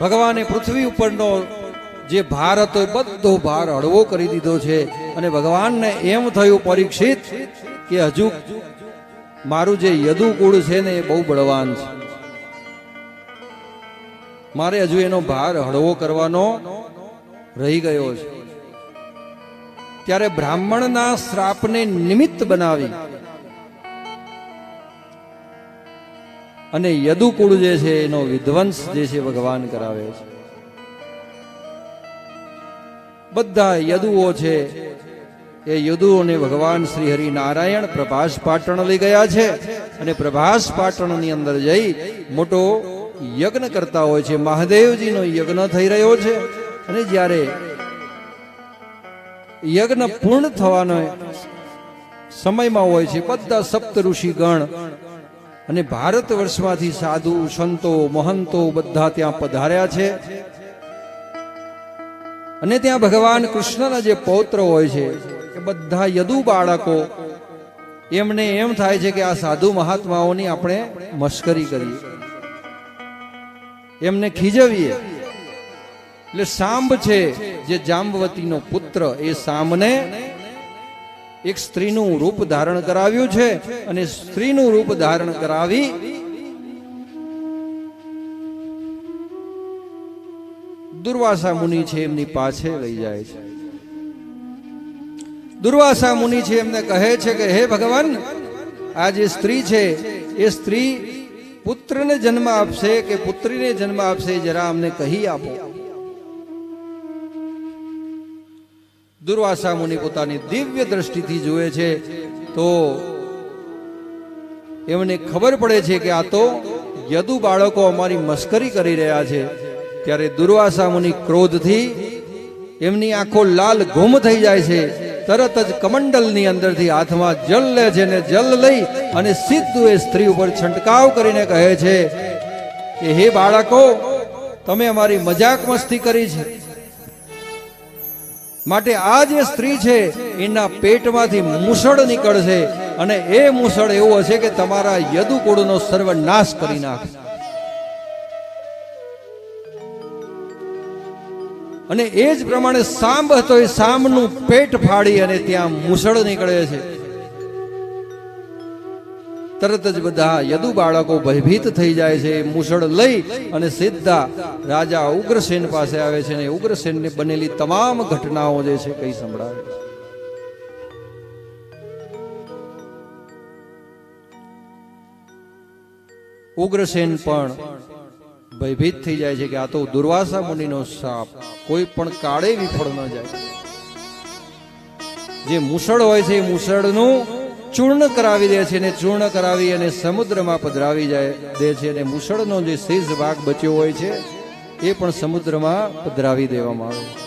ભગવાને પૃથ્વી ઉપરનો જે ભાર હતો એ બધો ભાર હળવો કરી દીધો છે અને ભગવાનને એમ થયું પરીક્ષિત કે હજુ મારું જે યદુકુળ છે ને એ બહુ બળવાન છે. મારે હજુ એનો ભાર હળવો કરવાનો રહી ગયો છે. ત્યારે બ્રાહ્મણના શ્રાપને નિમિત્ત બનાવી અને યદુકુળ જે છે, એનો વિધ્વંસ જે છે, ભગવાન કરાવે છે. બધા યદુઓ છે, એ યદુઓને ભગવાન શ્રી હરિ નારાયણ પ્રભાસ પાટણ લઈ ગયા છે અને પ્રભાસ પાટણની અંદર જઈ મોટો યજ્ઞ કરતા હોય છે. મહાદેવજીનો યજ્ઞ થઈ રહ્યો છે અને જ્યારે યજ્ઞ પૂર્ણ થવાનો સમયમાં હોય છે, બધા સપ્ત ઋષિ ગણ અને ભારત વર્ષમાંથી સાધુ, સંતો, મહંતો બધા ત્યાં પધાર્યા છે. અને ત્યાં ભગવાન કૃષ્ણના જે પૌત્ર હોય છે એ બધા યદુ બાળકો, એમને એમ થાય છે કે આ સાધુ મહાત્માઓની આપણે મશ્કરી કરીએ. એમને ખીજવીએ. એટલે સાંભ છે જે જાંબવતીનો પુત્ર, એ સામને એક સ્ત્રીનું રૂપ ધારણ કરાવ્યું છે અને સ્ત્રીનું રૂપ ધારણ કરાવી દુર્વાસા મુનિ છે એમની પાસે લઈ જાય છે. દુર્વાસા મુનિ છે એમને કહે છે કે, હે ભગવાન, આ જે સ્ત્રી છે, એ સ્ત્રી પુત્રને જન્મ આપશે કે પુત્રીને જન્મ આપશે જરા અમને કહી આપો. દુર્વાસા મુનિ પોતાની દિવ્ય દ્રષ્ટિથી જુએ છે, તો એમને ખબર પડે છે કે આ તો યદુ બાળકો અમારી મસ્કરી કરી રહ્યા છે. ત્યારે દુર્વાસા મુનિ ક્રોધથી એમની આંખો લાલ ગુમ થઈ જાય છે. તરત જ કમંડલની અંદરથી હાથમાં જલ લે છે ને જલ લઈ અને સીધું એ સ્ત્રી ઉપર છંટકાવ કરીને કહે છે કે, હે બાળકો, તમે અમારી મજાક મસ્તી કરી છે. માટે આ જે સ્ત્રી છે, એના પેટમાંથી મુસળ નીકળશે અને એ મુસળ એવો હશે કે તમારા યદુકુળનો સર્વનાશ કરી નાખશે અને એ જ પ્રમાણે સાંભ હતો, એ સામનું પેટ ફાડી અને ત્યાં મુસળ નીકળે છે. તરત જ બધા યદુ બાળકો ભયભીત થઈ જાય છે, મુસળ લઈ અને સીધા રાજા ઉગ્રસેન પાસે આવે છે અને ઉગ્રસેનને બનેલી તમામ ઘટનાઓ જે છે કઈ સંભળાવે ઉગ્રસેન પણ ભયભીત થઈ જાય છે કે આ તો દુર્વાસા મુનિનો સાપ, કોઈ પણ કાળે વિફળ ન જાય. જે મુસળ હોય છે એ મુસળનું ચૂર્ણ કરાવી દે છે અને ચૂર્ણ કરાવી અને સમુદ્રમાં પધરાવી જાય, દે છે અને મુસળનો જે શેષ ભાગ બચ્યો હોય છે, એ પણ સમુદ્રમાં પધરાવી દેવામાં આવે. છે